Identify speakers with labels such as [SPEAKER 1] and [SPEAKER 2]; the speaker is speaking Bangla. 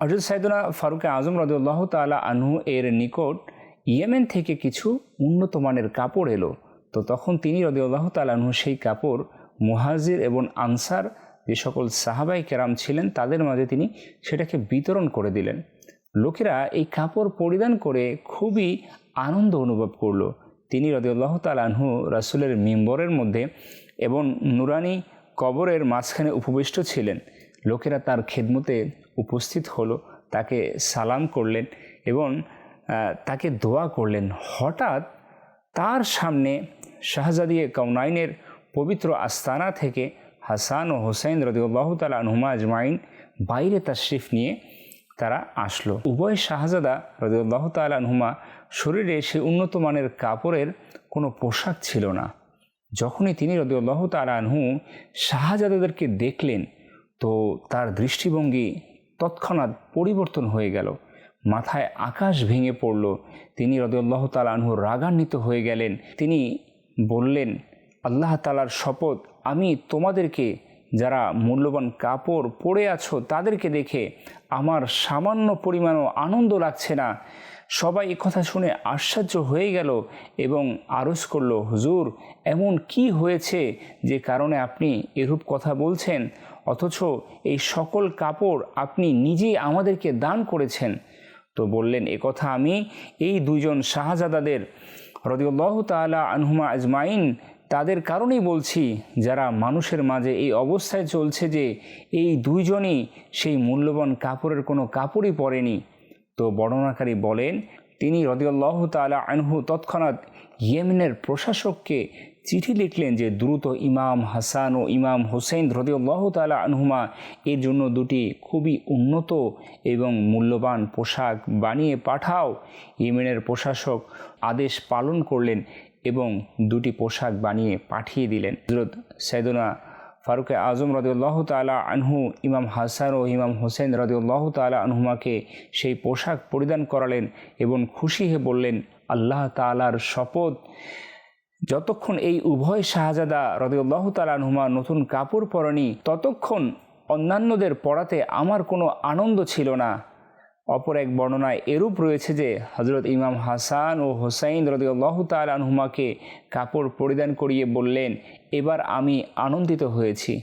[SPEAKER 1] হজরত সাইদুনা ফারুকে আজম রদুল্লাহ তালা আনহু এর নিকট ইয়েমেন থেকে কিছু উন্নত মানের কাপড় এলো। তো তখন তিনি রদিউল্লাহ তালাহু সেই কাপড় মুহাজির এবং আনসার যে সকল সাহাবাই কেরাম ছিলেন তাদের মাঝে তিনি সেটাকে বিতরণ করে দিলেন। লোকেরা এই কাপড় পরিধান করে খুবই আনন্দ অনুভব করল। তিনি রদিউল্লাহ তালাহু রাসুলের মিম্বরের মধ্যে এবং নুরানি কবরের মাঝখানে উপবিষ্ট ছিলেন। লোকেরা তার খেদমতে উপস্থিত হলো, তাকে সালাম করলেন এবং তাকে দোয়া করলেন। হঠাৎ তার সামনে শাহজাদিয়ে কৌনাইনের পবিত্র আস্তানা থেকে হাসান ও হোসেন রদিউল্লাহ তালা আনহুমা আজমাইন বাইরে তাশরিফ নিয়ে তারা আসলো। উভয় শাহজাদা রদিউল্লাহ তাল আনহুমা শরীরে সে উন্নত মানের কাপড়ের কোনো পোশাক ছিল না। যখনই তিনি রদিউল্লাহ তাল আনহু শাহজাদাদেরকে দেখলেন, তো তার দৃষ্টিভঙ্গি তৎক্ষণাৎ পরিবর্তন হয়ে গেল। মাথায় আকাশ ভেঙে পড়ল। তিনি রদুল্লাহ তাল আনহু রাগান্বিত হয়ে গেলেন। তিনি বললেন, আল্লাহ তালার শপথ, আমি তোমাদেরকে যারা মূল্যবান কাপড় পরে আছো তাদেরকে দেখে আমার সামান্য পরিমাণও আনন্দ লাগছে না। সবাই কথা শুনে আশ্চর্য হয়ে গেল এবং আরজ করল, হুজুর, এমন কি হয়েছে যে কারণে আপনি এরূপ কথা বলছেন? অথচ এই সকল কাপড় আপনি নিজেই আমাদেরকে দান করেছেন। তো বললেন কথা আমি এই দুইজন শাহজাদাদের রদিউল্লাহ তালা আনহুমা আজমাইন তাদের কারণেই বলছি, যারা মানুষের মাঝে এই অবস্থায় চলছে যে এই দুইজনই সেই মূল্যবান কাপড়ের কোনো কাপড়ই পরেনি। তো বর্ণনাকারী বলেন, তিনি রদিউল্লাহ তালা আনহু তৎক্ষণাৎ ইয়েমেনের প্রশাসককে চিঠি লিখলেন যে, দ্রুত ইমাম হাসান ও ইমাম হোসেন রদিউল্লাহ তালা আনহুমা এর জন্য দুটি খুবই উন্নত এবং মূল্যবান পোশাক বানিয়ে পাঠাও। ইয়েমেনের প্রশাসক আদেশ পালন করলেন এবং দুটি পোশাক বানিয়ে পাঠিয়ে দিলেন। হজরত সৈদনা ফারুকে আজম রদুল্লাহ তালা আনহু, ইমাম হাসান ও ইমাম হোসেন রদুল্লাহ তালা আনহুমাকে সেই পোশাক পরিধান করালেন এবং খুশি হয়ে বললেন, আল্লাহ তালার শপথ, যতক্ষণ এই উভয় শাহজাদা রদুল্লাহ তালা আনহুমা নতুন কাপড় পরেনি, ততক্ষণ অন্যান্যদের পড়াতে আমার কোনো আনন্দ ছিল না। অপর এক বর্ণনায় এরূপ রয়েছে যে হজরত ইমাম হাসান ও হোসাইন রদিউল্লাহ তাল আনহুমাকে কাপড় পরিধান করিয়ে বললেন, এবার আমি আনন্দিত হয়েছি।